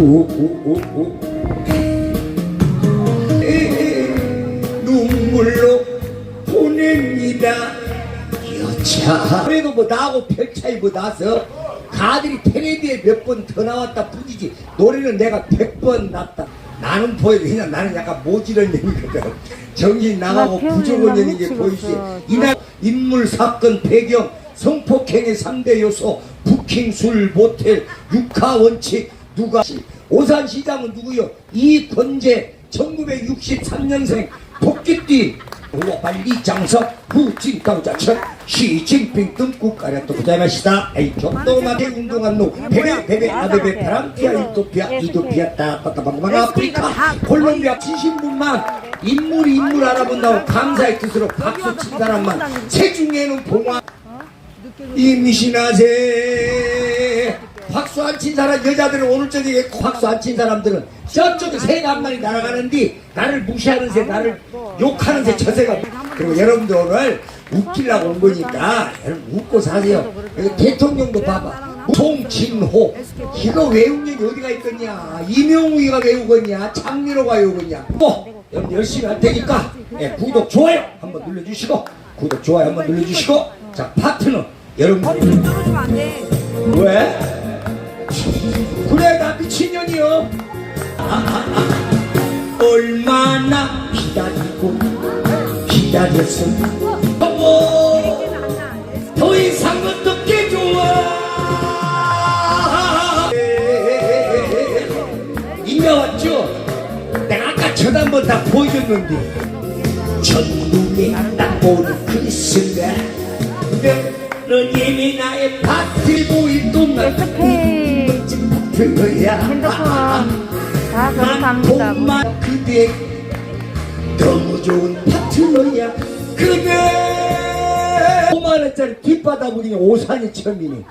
오오오오 눈물로 보냅니다. 여차. 그래도 뭐 나하고 별 차이 뭐 나서 가들이 텔레비에 몇 번 더 나왔다 뿐이지 노래는 내가 백 번 났다. 나는 보여 그냥 나는 약간 모질한 년이거든 정신 나가고 나 배우려고 부족한 년인 게 보이지. 이날 인물 사건 배경 성폭행의 3대 요소 부킹 술 모텔 육하 원칙 누가 오산시장은 누구요? 이권재 1963년생 토끼띠. 우와 빨리 장석 후진 강자천 시진핑 뜸국가려 또 고자마시다. 에이 적도마게 운동한 노 베베 베베 아베베 바람피아 이토피아 이토피아 따따따방방 아프리카 콜롬비아 지신분만 인물 인물 알아본다고 감사의 뜻으로 박수 친 사람만 세중에는 봉화 이 미신하세. 박수 안 친 사람 여자들은 오늘 저녁에 박수 안 친 사람들은 저쪽에 새가 한 마리 날아가는데 나를 무시하는 새 나를 욕하는 새저 새가. 그리고 여러분들 오늘 웃기려고 온 거니까 여러분 웃고 사세요. 대통령도 봐봐. 송진호. 이거 외운 년이 어디가 있겠냐? 이명우이가 외우겠냐? 장미로가 외우겠냐? 뭐 여러분 열심히 할 테니까 예, 구독 좋아요 한번 눌러주시고 구독 좋아요 한번 눌러주시고 자 파트너 여러분들 떨어지면 안 돼. 왜? 그래 나 미친년이요 아, 아, 아. 얼마나 기다리고 기다렸어 어머 더 이상 어떻게 좋아 인가 왔죠? 내가 아까 전화 한번 다 보여줬는데 천국 너님이 나의 밭을 보일 동안 어떡해. 멋진 핸드폰. 거야 다난 저렇답니다. 정말 그대 너무 좋은 파트너야. 그대! 5만원짜리 뒷바다 보기는 오산이 처음이네